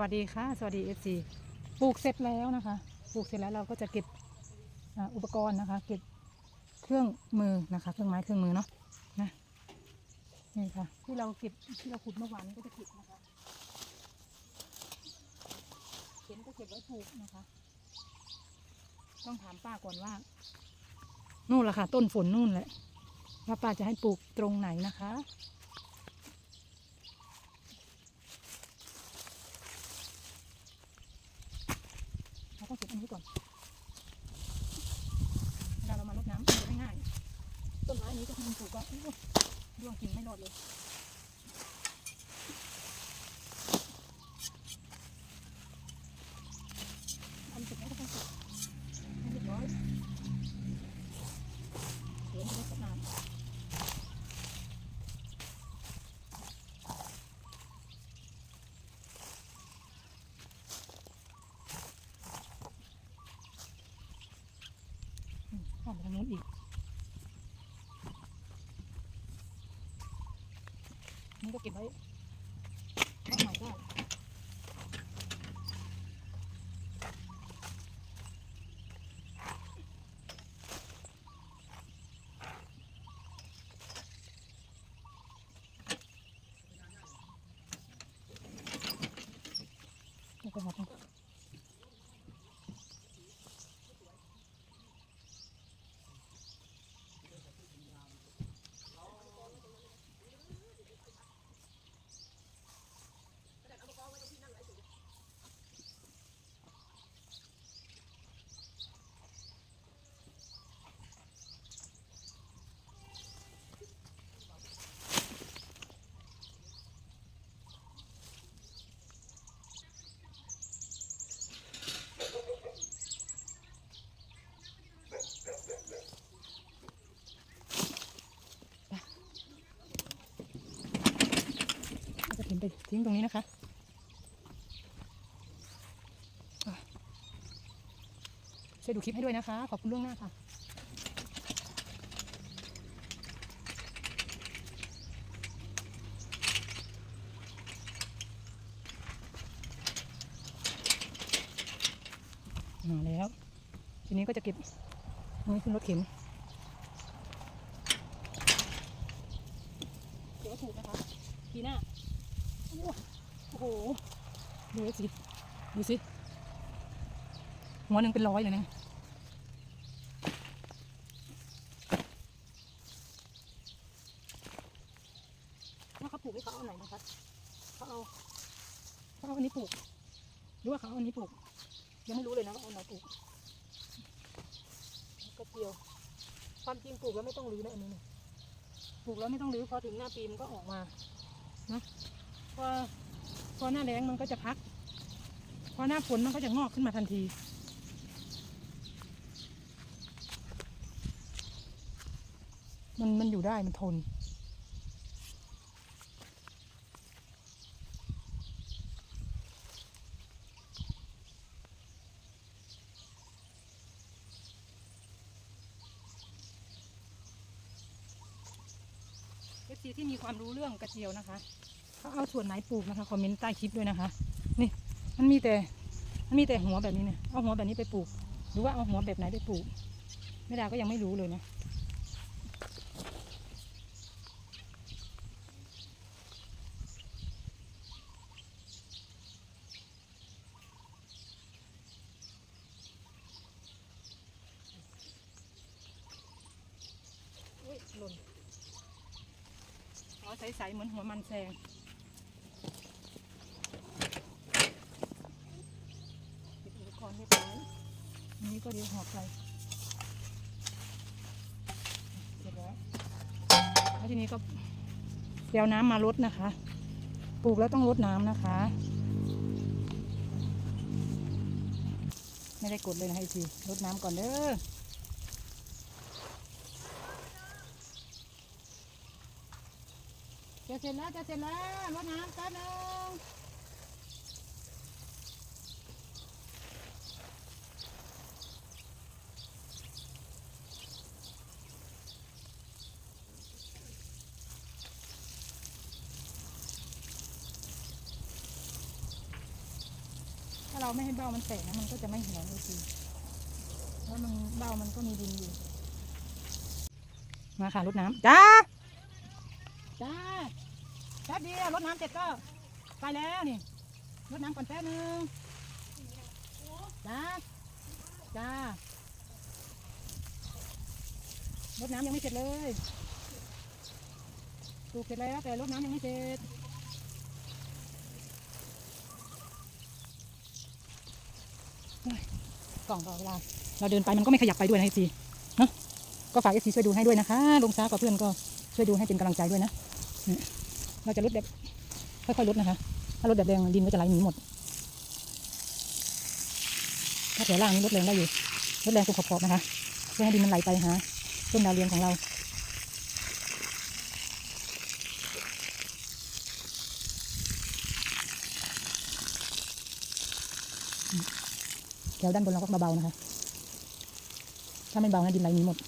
วัสดีค่ะ สวัสดีเอฟซีปลูกเสร็จแล้วนะคะ ปลูกเสร็จแล้วเราก็จะเก็บอุปกรณ์นะคะ เก็บเครื่องมือนะคะ เครื่องไม้เครื่องมือเนาะนะนี่ค่ะ ที่เราเก็บที่เราขุดเมื่อวานนี้ก็จะเก็บนะคะเข็นก็เก็บไว้ปลูกนะคะ ต้องถามป้าก่อนว่า นู่นละค่ะ ต้นฝนนู่นแหละว่าป้าจะให้ปลูกตรงไหนนะคะ เรา ต้องเก็บอันนี้ก่อนเวลาเรามาลดน้ำง่ายต้นไม้นี้ก็ทำปลูกก็ร่วงกินไม่รอดเลย ทำเสร็จแล้วก็ต้องเก็บให้เรียบร้อยเดี๋ยวมันจะได้นานอืม มไปทางนู้นอีกมึงก็เก็บไว้ข้างใหม่ได้ ทิ้งตรงนี้นะคะช่วยดูคลิปให้ด้วยนะคะ ขอบคุณล่วงหน้าค่ะมาแล้ว ทีนี้ก็จะเก็บนี่ขึ้นรถเข็นเดี๋ยวก็ถูกนะคะ ปีหน้า โอ้โหดูสิ ดูสิ หัวหนึ่งเป็นร้อยเลยนะว่าเขาปลูกให้เขาเอาไหนนะคะเขาเอาเขาเอาอันนี้ปลูก หรือว่าเขาเอาอันนี้ปลูก ยังไม่รู้เลยนะว่าเอาไหนปลูกกระเจียว ความจริงปลูกแล้วไม่ต้องรื้อนะอันนี้เนี่ยปลูกแล้วไม่ต้องรื้อพอถึงหน้าปีมันก็ออกมา นะ พอพอหน้าแล้งมันก็จะพัก พอหน้าฝนมันก็จะงอกขึ้นมาทันทีมันมันอยู่ได้มันทน เอฟซีที่มีความรู้เรื่องกระเจียวนะคะ เขาเอาส่วนไหนปลูกนะคะคอมเมนต์ใต้คลิปด้วยนะคะ นี่มันมีแต่มันมีแต่หัวแบบนี้เนี่ยเอาหัวแบบนี้ไปปลูก หรือว่าเอาหัวแบบไหนไปปลูกแม่ดาก็ยังไม่รู้เลยนะอุ้ยหล่นอ๋อใสๆเหมือนหัวมันแซงเก็บอุปกรณ์เรียบร้อย อันนี้ก็เดี๋ยวหอบไปเสร็จแล้วแล้วทีนี้ก็เดี๋ยวน้ำมาลดนะคะ ปลูกแล้วต้องลดน้ำนะคะ ไม่ได้กดเลยนะไอซีลดน้ำก่อนเด้อจะเสร็จแล้วจะเสร็จแล้วรดน้ำแป๊บนึงา เบ้ามันแตกนะมันก็จะไม่หอมเลยทีแล้วมันเบ้ามันก็มีดินอยู่ มาค่ะรดน้ำจ้า จ้าแป๊บเดียวรดน้ำเสร็จก็ไปแล้วนี่รดน้ำก่อนแป๊บนึงจ้า จ้ารดน้ำยังไม่เสร็จเลยปลูกเสร็จแล้วแต่รดน้ำยังไม่เสร็จ กล่องตลอเวลา เราเดินไปมันก็ไม่ขยับไปด้วยนะเอซีเนาะก็ฝากเอซีช่วยดูให้ด้วยนะคะลงช้ากว่าเพื่อนก็ช่วยดูให้เป็นกำลังใจด้วยนะเนี่ยเราจะลดแบบค่อยๆลดนะคะ ถ้าลดแบบแรงดินก็จะไหลหนีหมด ถ้าแถวล่างนี้ลดแรงได้อยู่ลดแรงตรงขอบๆนะคะ เพื่อให้ดินมันไหลไปหาต้นดาวเรืองของเรา แถวด้านบนเราก็เบาๆนะคะ ถ้าไม่เบานะดินไหลหนีหมด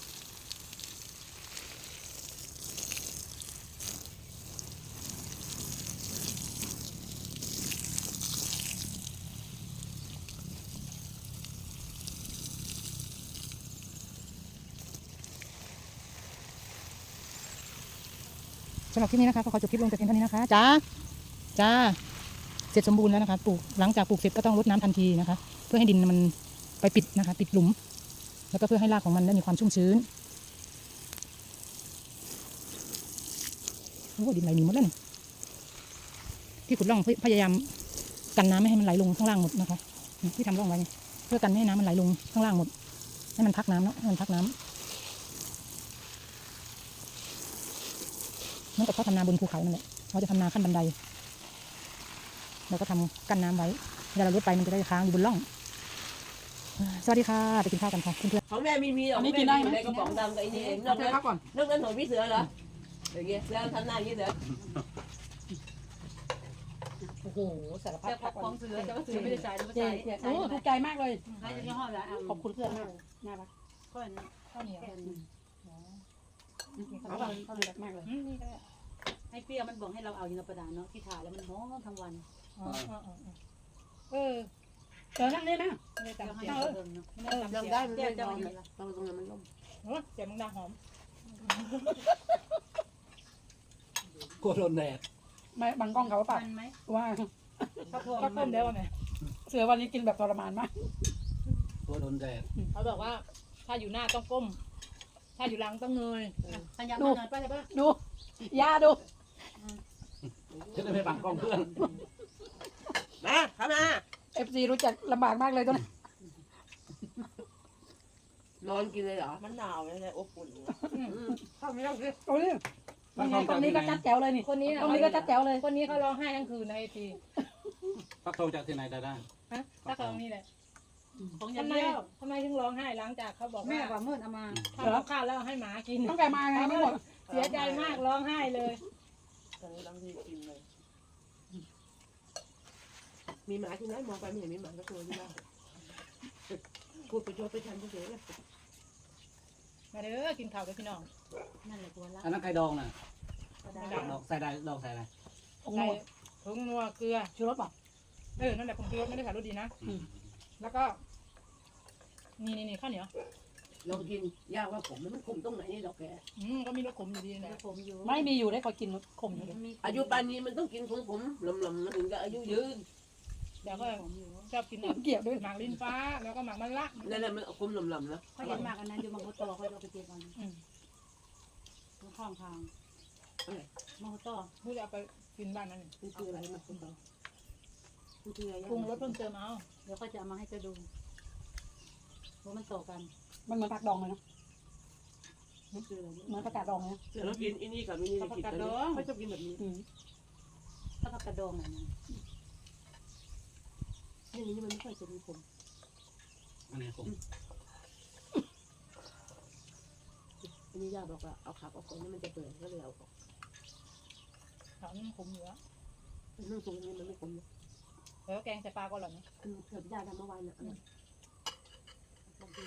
สำหรับคลิปนี้นะคะก็ขอจบคลิปลงแต่เพียงเท่านี้นะคะจ้าจ้าเสร็จสมบูรณ์แล้วนะคะปลูกหลังจากปลูกเสร็จก็ต้องรดน้ำทันทีนะคะ พื่อให้ดินมันไปปิดนะคะปิดหลุม แล้วก็เพื่อให้รากของมันได้มีความชุ่มชื้นโอ้ดินไหลหนีหมดแล้วนี่ที่ขุดร่องพยายามกันน้ำไม่ให้มันไหลลงข้างล่างหมดนะคะนี่ที่ทำร่องไว้เพื่อกันไม่ให้น้ำมันไหลลงข้างล่างหมดให้มันพักน้ำเนาะให้มันพักน้ำเมือนกับเขาทำนาบนภูเขานั่นแหละเขาจะทำนาขั้นบันไดเราก็ทำกั้นน้ำไว้เวลาเราลดไปมันจะได้ค้างอยู่บนร่อง สวัสดีค่ะ ไปกินข้าวกันค่ะเพื่อนของแม่มีมีหรอกอันนี้แม่กินได้ไหมอยู่ในกระป๋องดำกับไอ้นี่เองนเอาอกเธนั้อนพักก่อนนอกนั้นของพี่เสือเหรออย่างเงี้ยแล้วทำหน้าอย่างนี้เสือโอ้โหสารพัดแต่พักขก่ออนงเสือแต่ว่าเสือไม่ได้ใช้หรือว่าเจ๊ใช้โอ้ถูกใจมากเลย ใช้ยี่ห้อแล้วขอบคุณเพื่อนมากน่ารักก้อนข้าวเหนียวเขาแบบเขาน่ารักมากเลยอืมนี่ก็ได้ให้เปรี้ยวมันบอกให้เราเอาอยู่ในประดานเนาะที่ถ่ายแล้วมันหอมทั้งวันอ๋ออ๋ออ๋ออ๋อ เออเออนั่งนี่นะไม่ได้เดี๋ยวตำให้เสียงเราเดิมเนาะไม่ได้ตำยังเสียงได้มันไม่ยอมนะตรงตรงนั้นมันล่มเออเสียงมึงดังหอมกลัวโดนแดดไม่บังกล้องเขาปะมันไหมว่าข้าวโพดก็ต้มแล้วเนี่ยเสือวันนี้กินแบบทรมานมากกลัวโดนแดดเขาบอกว่า ถ้าอยู่หน้าต้องก้ม ถ้าอยู่หลังต้องเงยขยับมาหน่อยป้าจะป้าดูยาดูจะได้ไม่บังกล้องเพื่อนมาเข้ามาเอฟซีรู้จักลำบากมากเลยตอนนี้นอนกินเลยเหรอมันหนาวเลยเนี่ยอบอุ่นเข้าไม่ต้องสิโอ้ยบังกล้องตรงนี้ก็จัดแจ๋วเลยนี่คนนี้ตรงนี้ก็จัดแจ๋วเลย คนนี้เขาร้องไห้ทั้งคืนในไอทีฟักทองจากที่ไหนได้ได้ฮะถ้าเขานี่แหละของยัทำนไมเลี้ยวทำไมถึงร้องไห้หลังจากเขาบอกแม่ว่าว่ามืดเอามาทำกับข้าวแล้วให้หมากินต้องแกมาไงไม่หมดเสียใจมากร้องไห้เลยตอนนี้ต้องที่กินเลย มีหมาที่ไหนมองไปไม่เห็นมีหมาสักตัวที่บ้านพูดไปโจไปทันเฉยๆเลยมาเด้อกินข้าวกับพี่น้องนั่นแหละตัวละอันนั้นไข่ดองน่ะประดาดอกใส่ได้ดอกใส่อะไรโอ้โหใส่ผงนัวเกลือชูรสป่ะเออนั่นแหละผงชูรสไม่ได้ใส่รสดีนะอืมแล้วก็นี่นี่นี่ข้าวเหนียวลองกินยากว่าผมมันคุมตรงไหนนี่ดอกแกอืมก็มีรสขมอยู่ดีนะผมอยู่ไม่มีอยู่ได้คอยกินขมอยู่เลยอายุปานนี้มันต้องกินของผมหลำๆมันถึงจะอายุยืน เดี๋ยวก็ผมอยู่ชอบกินแบบเกี่ยวด้วยหมากลิ้นฟ้า แล้วก็หมากมะละนั่นแหละมันคุมหลำๆนะเขาเห็นมากอันนั้นอยู่มังคุดต่อเขาเอาไปเก็บก่อนอืมข้างทางมังคุดต่อเพื่อจะเอาไปกินบ้านนั่นนี่คืออะไรมาคุณเรานี่คืออะไรปรุงรสเพิ่มเติมเอาเดี๋ยวเขาจะเอามาให้จะดูว่ามันต่อกัน มันเหมือนผักดองเลยนะคืออะไรเหมือนผักกาดดองเลยนะแล้วกินอันนี้กับอันนี้ในกินกันเขาชอบกินแบบนี้อืมถ้าผักกระดองอะนะอันนี้มันไม่ค่อยจะมีผมอันนี้ผมอันนี้ย่าบอกว่าเอาขับออกก่อนนี่มันจะเปื่อยก็เลยเอาออกขาวมันขมอยู่แล้วนึ่งตรงนี้มันไม่ขมเลยแล้วแกงใส่ปลาก็อร่อยนะอันเผื่อย่าทำเมื่อวานน่ะลองดู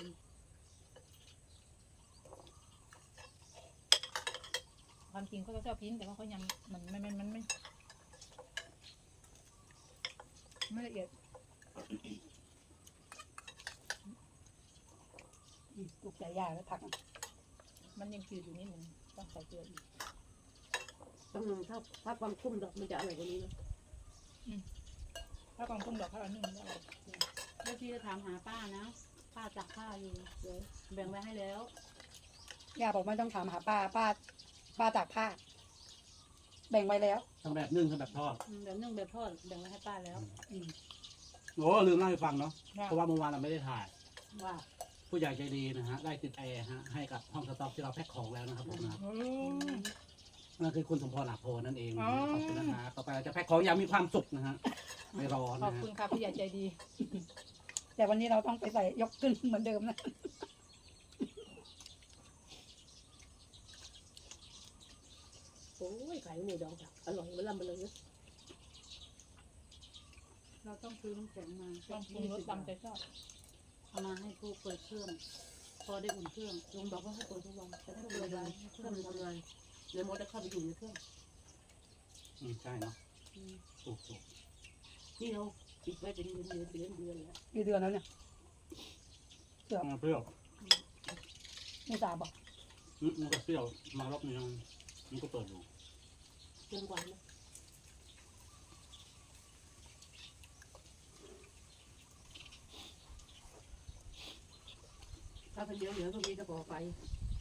ความจริงเขาก็ชอบกินแต่ว่าเขายังมันมันมันมันไม่ไม่ละเอียดอืม ลูกใจยาแล้วผัก มันยังจืดอยู่นิดนึงต้องใส่เกลืออีกต้องถ้าถ้าความคุ้มดอกมันจะอร่อยกว่านี้นะถ้าความต้มดอกข้าวนึ่งไม่อร่อยเมื่อกี้จะถามหาป้านะ ป้าจักผ้าอยู่เดี๋ยวแบ่งไว้ให้แล้ว ย่าบอกไม่ต้องถามหาป้าป้าป้าตากผ้า แบ่งไว้แล้วทั้งแบบนึ่งทั้งแบบทอดอืมแบบนึ่งแบบทอดแบ่งไว้ให้ป้าแล้ว อืม โอ้ลืมเล่าให้ฟังเนาะเพราะว่าเมื่อวานเราไม่ได้ถ่าย ว่าผู้ใหญ่ใจดีนะฮะได้ติดแอร์ฮะให้กับห้องสต็อกที่เราแพ็คของแล้วนะครับผมนะครับโอ้นั่นคือคุณสมพรหลักโพนั่นเองนะอ๋อฮะขอบคุณนะฮะต่อไปเราจะแพ็คของอย่างมีความสุขนะฮะไม่รอขอนะบฮะคุณค่ะผู้ใหญ่ใจดี แต่วันนี้เราต้องไปใส่ยกขึ้นเหมือนเดิมนะ โอ้ยขายหมูดองจ้ะอร่อยมันลำไปเลยนะ เราต้องซื้อน้ำแข็งมาต้องปรุงรสตามใจชอบเอามาให้ผู้เปิดเครื่อง พอได้อุ่นเครื่องลุงบอกว่าให้เปิดทุกวันแต่ถ้าเปิดวันเครื่องมันทำงานเลยมดจะเข้าไปอยู่ในเครื่องอืมใช่เนาะอืมถูกถูกนี่เราปิดไว้เป็นเดือนเดือนเดือนเดือนแล้วกี่เดือนแล้วเนี่ยอ่าเปรี้ยวเมษาบอกอืมมันก็เปรี้ยวมารอบนี้มันก็เปิดอยู่เดือนกว่านะ ถ้าเป็นเดียวเหนียวตรงนี้จะพอไป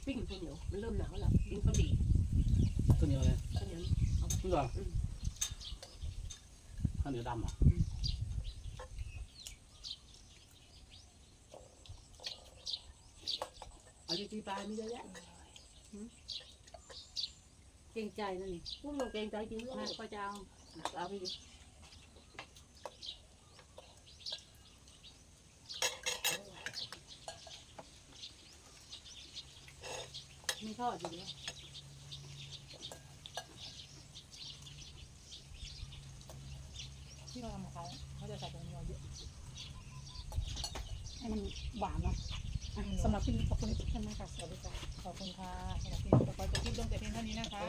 ปิ้งข้าวเหนียวมันเริ่มหนาวแล้วปิ้งข้าวดีข้าวเหนียวเลยข้าวเหนียวเปรี้ยวข้าวเหนียวดำเหรอะเอาดีๆปลามีเยอะแยะเกรงใจนั่นนี่พวกเราเกรงใจจริงแม่แม่ก็จะเอาเอาไปดิ ทอดอยู่เนี่ยที่เราทำของเขาเขาจะใส่ตรงนี้เยอะให้มันหวานเนาะอะสำหรับคลิปนี้ขอบคุณที่ติดตามมากค่ะสวัสดีค่ะขอบคุณค่ะสำหรับที่เราจะจบคลิปลงแต่เพียงเท่านี้นะคะ